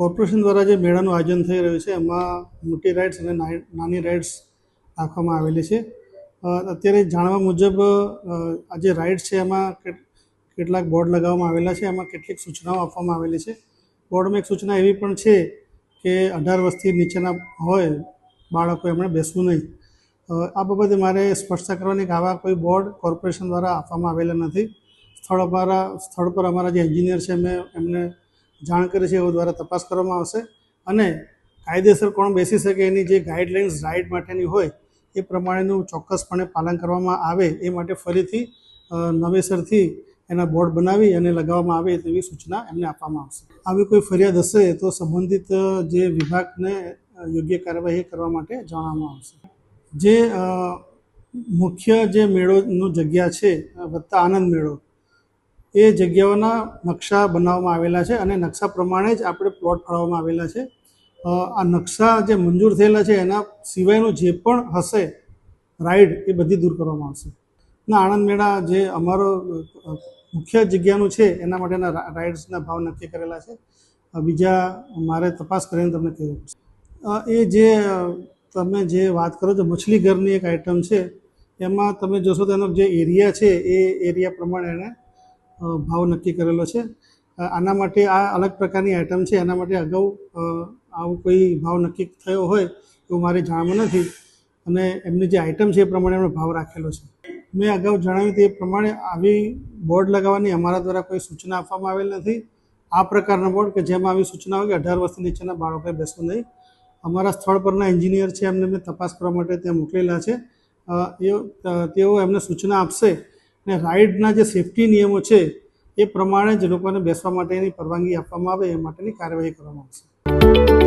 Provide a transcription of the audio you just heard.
Corporation દ્વારા જે મેળાનું આયોજન થઈ રહ્યું છે, એમાં મોટી રાઇડ્સ અને નાની રાઇડ્સ રાખવામાં આવેલી છે. અત્યારે જાણવા મુજબ આ જે રાઇડ્સ છે, એમાં કેટલાક બોર્ડ લગાવવામાં આવેલા છે, એમાં કેટલીક સૂચનાઓ આપવામાં આવેલી છે. બોર્ડમાં એક સૂચના એવી પણ છે કે અઢાર વર્ષથી નીચેના હોય, બાળકો એમણે બેસવું નહીં. આ બાબતે મારે સ્પષ્ટતા કરવાની કે આવા કોઈ બોર્ડ કોર્પોરેશન દ્વારા આપવામાં આવેલા નથી. સ્થળ અમારા, સ્થળ પર અમારા જે એન્જિનિયર છે મેં એમને જાણ કરી છે એવો દ્વારા તપાસ કરવામાં આવશે અને કાયદેસર કોણ બેસી શકે એની જે ગાઈડલાઇન્સ રાઇડ માટેની હોય એ પ્રમાણેનું ચોક્કસપણે પાલન કરવામાં આવે એ માટે ફરીથી નવેસરથી એના બોર્ડ બનાવી અને લગાવવામાં આવે તેવી સૂચના એમને આપવામાં આવશે. આવી કોઈ ફરિયાદ હશે તો સંબંધિત જે વિભાગને યોગ્ય કાર્યવાહી કરવા માટે જણાવવામાં આવશે. જે મુખ્ય જે મેળોનું જગ્યા છે વત્તા આનંદ મેળો એ જગ્યાઓના નકશા બનાવવામાં આવેલા છે અને નકશા પ્રમાણે જ આપણે પ્લોટ ફાળવવામાં આવેલા છે. આ નકશા જે મંજૂર થયેલા છે એના સિવાયનું જે પણ હશે રાઈડ એ બધી દૂર કરવામાં આવશે. ના આણંદ મેળા જે અમારો મુખ્ય જગ્યાનું છે એના માટેના રાઇડ્સના ભાવ નક્કી કરેલા છે. બીજા મારે તપાસ કરીને તમને પડશે એ જે તમે જે વાત કરો છો મછલી ઘરની એક આઇટમ છે, એમાં તમે જોશો તો એનો જે એરિયા છે એ એરિયા પ્રમાણે એને ભાવ નક્કી કરેલો છે. આના માટે આ અલગ પ્રકારની આઇટમ છે. એના માટે અગાઉ આવો કોઈ ભાવ નક્કી થયો હોય એવું મારે જાણવું નથી. અને એમની જે આઇટમ છે એ પ્રમાણે એમણે ભાવ રાખેલો છે. મેં અગાઉ જણાવ્યું તે પ્રમાણે આવી બોર્ડ લગાવવાની અમારા દ્વારા કોઈ સૂચના આપવામાં આવેલ નથી. આ પ્રકારના બોર્ડ કે જેમાં આવી સૂચના હોય કે અઢાર વર્ષથી નીચેના બાળકોએ બેસવું નહીં. અમારા સ્થળ પરના એન્જિનિયર છે એમને મેં તપાસ કરવા માટે ત્યાં મોકલેલા છે. એ તેઓ એમને સૂચના આપશે અને રાઇડના જે સેફટી નિયમો છે, એ પ્રમાણે જ લોકોને બેસવા માટેની પરવાનગી આપવામાં આવે એ માટેની કાર્યવાહી કરવામાં આવશે.